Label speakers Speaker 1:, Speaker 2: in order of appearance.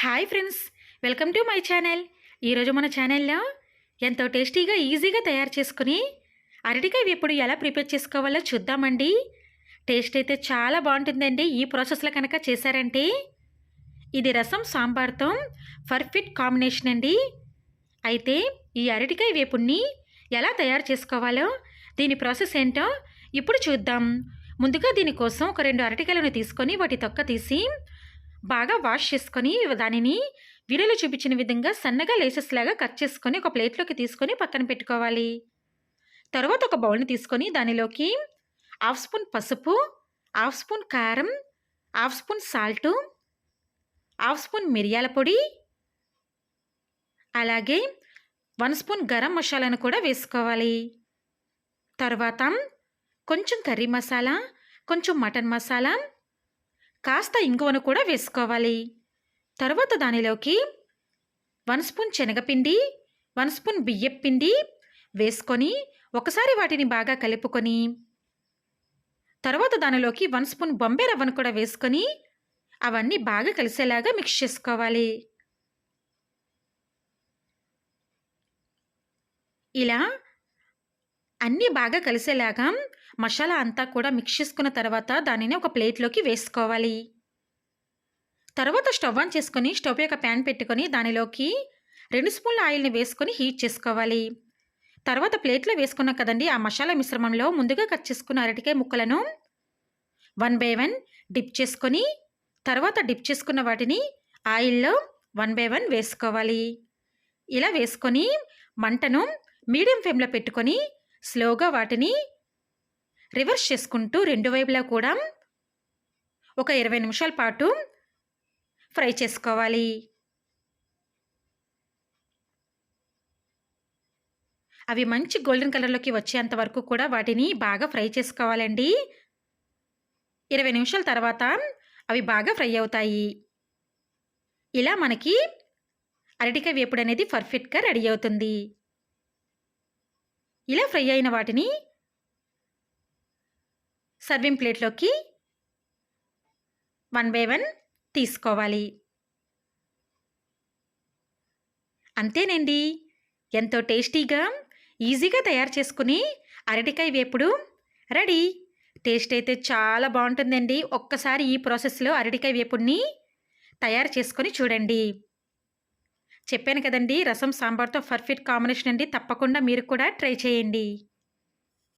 Speaker 1: Hi friends welcome to my channel. ఈరోజు మన ఛానల్లో ఎంతో టేస్టీగా ఈజీగా తయారు చేసుకుని అరటికాయ వేపుడు ఎలా ప్రిపేర్ చేసుకోవాలో చూద్దామండి. టేస్ట్ అయితే చాలా బాగుంటుందండి. ఈ ప్రాసెస్లో కనుక చేశారంటే ఇది రసం సాంబార్తో పర్ఫెక్ట్ కాంబినేషన్ అండి. అయితే ఈ అరటికాయ వేపుడిని ఎలా తయారు చేసుకోవాలో దీని ప్రాసెస్ ఏంటో ఇప్పుడు చూద్దాం. ముందుగా దీనికోసం ఒక రెండు అరటికాయలను తీసుకొని వాటి తొక్క తీసి బాగా వాష్ చేసుకొని దానిని వీడియోలో చూపించిన విధంగా సన్నగా లేసెస్ లాగా కట్ చేసుకొని ఒక ప్లేట్లోకి తీసుకొని పక్కన పెట్టుకోవాలి. తర్వాత ఒక బౌల్ని తీసుకొని దానిలోకి హాఫ్ స్పూన్ పసుపు హాఫ్ స్పూన్ కారం half spoon salt half spoon మిరియాల పొడి అలాగే వన్ స్పూన్ గరం మసాలాను కూడా వేసుకోవాలి. తర్వాత కొంచెం కర్రీ మసాలా కొంచెం మటన్ మసాలా కాస్త ఇంగువను కూడా వేసుకోవాలి. తర్వాత దానిలోకి వన్ స్పూన్ శనగపిండి వన్ స్పూన్ బియ్యపిండి వేసుకొని ఒకసారి వాటిని బాగా కలుపుకొని తర్వాత దానిలోకి వన్ స్పూన్ బొంబే రవ్వను కూడా వేసుకొని అవన్నీ బాగా కలిసేలాగా మిక్స్ చేసుకోవాలి. ఇలా అన్నీ బాగా కలిసేలాగా మసాలా అంతా కూడా మిక్స్ చేసుకున్న తర్వాత దానిని ఒక ప్లేట్లోకి వేసుకోవాలి. తర్వాత స్టవ్ ఆన్ చేసుకొని స్టవ్ యొక్క ప్యాన్ పెట్టుకొని దానిలోకి రెండు స్పూన్ల ఆయిల్ని వేసుకొని హీట్ చేసుకోవాలి. తర్వాత ప్లేట్లో వేసుకున్నాం కదండి ఆ మసాలా మిశ్రమంలో ముందుగా కట్ చేసుకున్న అరటికాయ ముక్కలను వన్ బై వన్ డిప్ చేసుకొని తర్వాత డిప్ చేసుకున్న వాటిని ఆయిల్లో వన్ బై వన్ వేసుకోవాలి. ఇలా వేసుకొని మంటను మీడియం ఫ్లేమ్లో పెట్టుకొని స్లోగా వాటిని రివర్స్ చేసుకుంటూ రెండు వైపులా కూడా ఒక ఇరవై నిమిషాల పాటు ఫ్రై చేసుకోవాలి. అవి మంచి గోల్డెన్ కలర్లోకి వచ్చేంత వరకు కూడా వాటిని బాగా ఫ్రై చేసుకోవాలండి. ఇరవై నిమిషాల తర్వాత అవి బాగా ఫ్రై అవుతాయి. ఇలా మనకి అరటికాయ వేపుడు అనేది పర్ఫెక్ట్గా రెడీ అవుతుంది. ఇలా ఫ్రై అయిన వాటిని సర్వింగ్ ప్లేట్లోకి వన్ బై వన్ తీసుకోవాలి. అంతేనండి. ఎంతో టేస్టీగా ఈజీగా తయారు చేసుకుని అరటికాయ వేపుడు రెడీ. టేస్ట్ అయితే చాలా బాగుంటుందండి. ఒక్కసారి ఈ ప్రాసెస్లో అరటికాయ వేపుడిని తయారు చేసుకొని చూడండి. చెప్పాను కదండి రసం సాంబార్తో పర్ఫెక్ట్ కాంబినేషన్ అండి. తప్పకుండా మీరు కూడా ట్రై చేయండి.